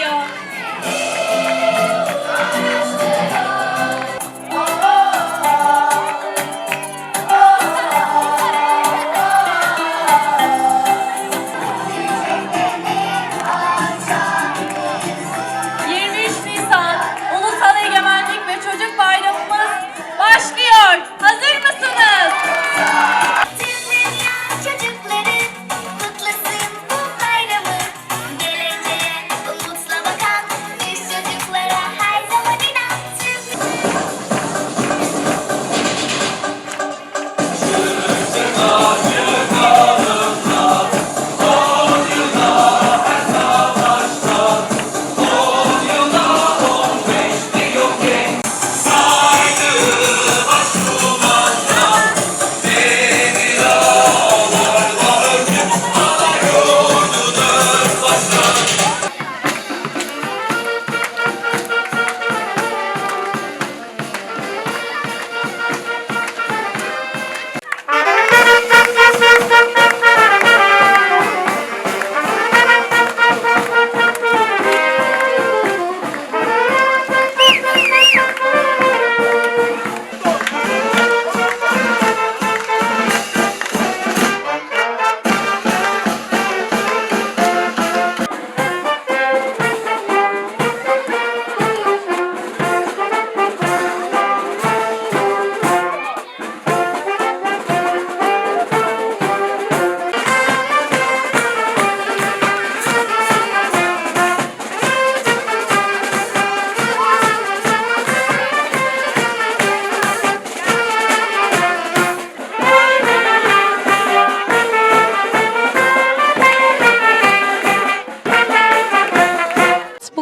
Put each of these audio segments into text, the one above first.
い。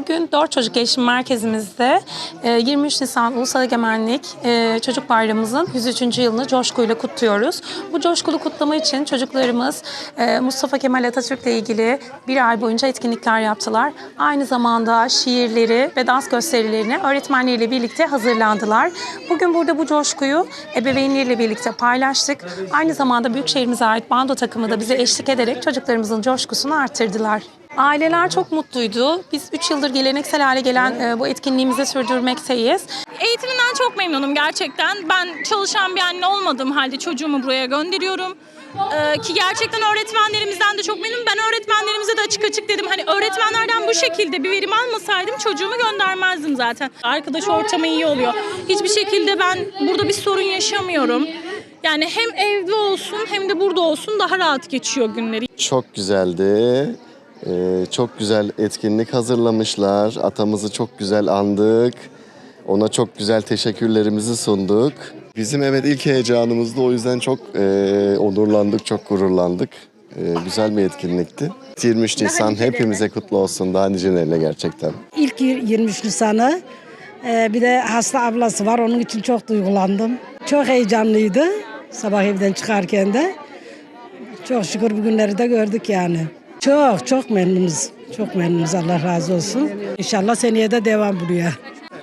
Bugün Dört Çocuk Gelişim Merkezimizde e, 23 Nisan Ulusal Egemenlik e, Çocuk Bayramımızın 103. yılını coşkuyla kutluyoruz. Bu coşkulu kutlama için çocuklarımız e, Mustafa Kemal Atatürk'le ilgili bir ay boyunca etkinlikler yaptılar. Aynı zamanda şiirleri ve dans gösterilerini öğretmenleriyle birlikte hazırlandılar. Bugün burada bu coşkuyu ebeveynleriyle birlikte paylaştık. Aynı zamanda Büyükşehir'imize ait bando takımı da bize eşlik ederek çocuklarımızın coşkusunu arttırdılar. Aileler çok mutluydu. Biz 3 yıldır geleneksel hale gelen e, bu etkinliğimizi sürdürmekteyiz. Eğitiminden çok memnunum gerçekten. Ben çalışan bir anne olmadığım halde çocuğumu buraya gönderiyorum. Ee, ki gerçekten öğretmenlerimizden de çok memnunum. Ben öğretmenlerimize de açık açık dedim. Hani öğretmenlerden bu şekilde bir verim almasaydım çocuğumu göndermezdim zaten. Arkadaş ortamı iyi oluyor. Hiçbir şekilde ben burada bir sorun yaşamıyorum. Yani hem evde olsun hem de burada olsun daha rahat geçiyor günleri. Çok güzeldi. Ee, çok güzel etkinlik hazırlamışlar. Atamızı çok güzel andık. Ona çok güzel teşekkürlerimizi sunduk. Bizim evet ilk heyecanımızdı. O yüzden çok e, onurlandık, çok gururlandık. E, güzel bir etkinlikti. 23 Nisan hepimize kutlu olsun. Daha nicelerine gerçekten. İlk yir- 23 Nisan'ı e, bir de hasta ablası var. Onun için çok duygulandım. Çok heyecanlıydı sabah evden çıkarken de. Çok şükür bugünleri de gördük yani. Çok çok memnunuz. Çok memnunuz Allah razı olsun. İnşallah seneye de devam buraya.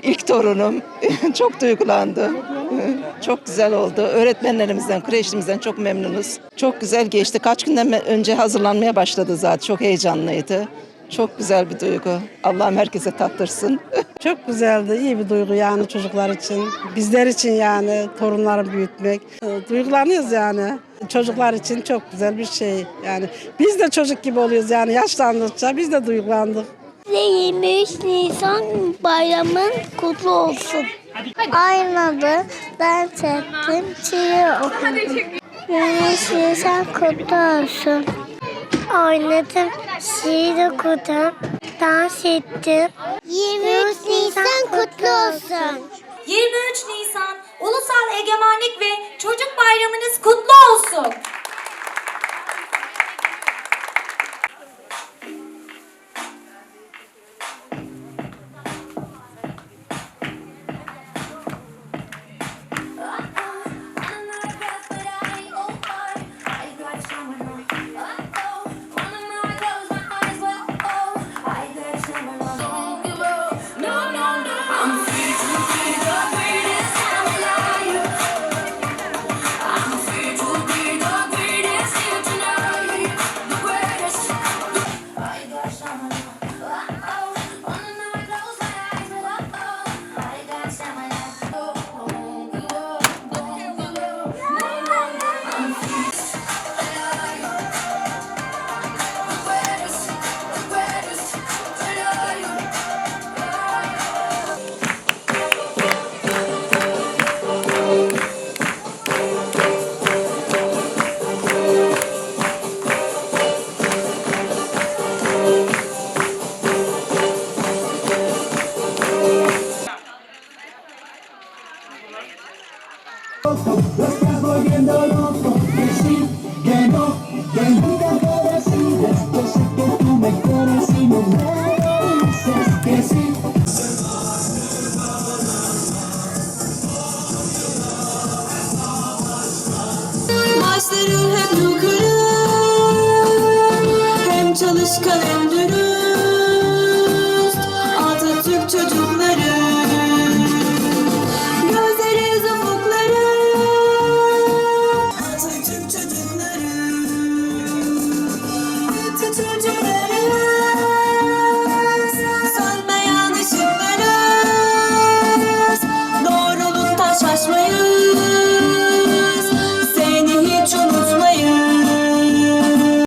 İlk torunum çok duygulandı. Çok güzel oldu. Öğretmenlerimizden, kreşimizden çok memnunuz. Çok güzel geçti. Kaç günden önce hazırlanmaya başladı zaten. Çok heyecanlıydı. Çok güzel bir duygu. Allah'ım herkese tattırsın. Çok güzeldi. iyi bir duygu yani çocuklar için. Bizler için yani torunları büyütmek. E, Duygulanıyoruz yani. Çocuklar için çok güzel bir şey. Yani biz de çocuk gibi oluyoruz yani yaşlandıkça biz de duygulandık. 23 Nisan bayramın kutlu olsun. Aynadı ben çektim şiir okudum. 23 Nisan kutlu olsun. Oynadım, şiir okudum, dans ettim. 23 Nisan kutlu olsun. 23 Nisan Ulusal Egemenlik ve Çocuk Bayramınız kutlu olsun. Saçların hem dokurum Hem çalışkan hem dürüst Atatürk çocuğu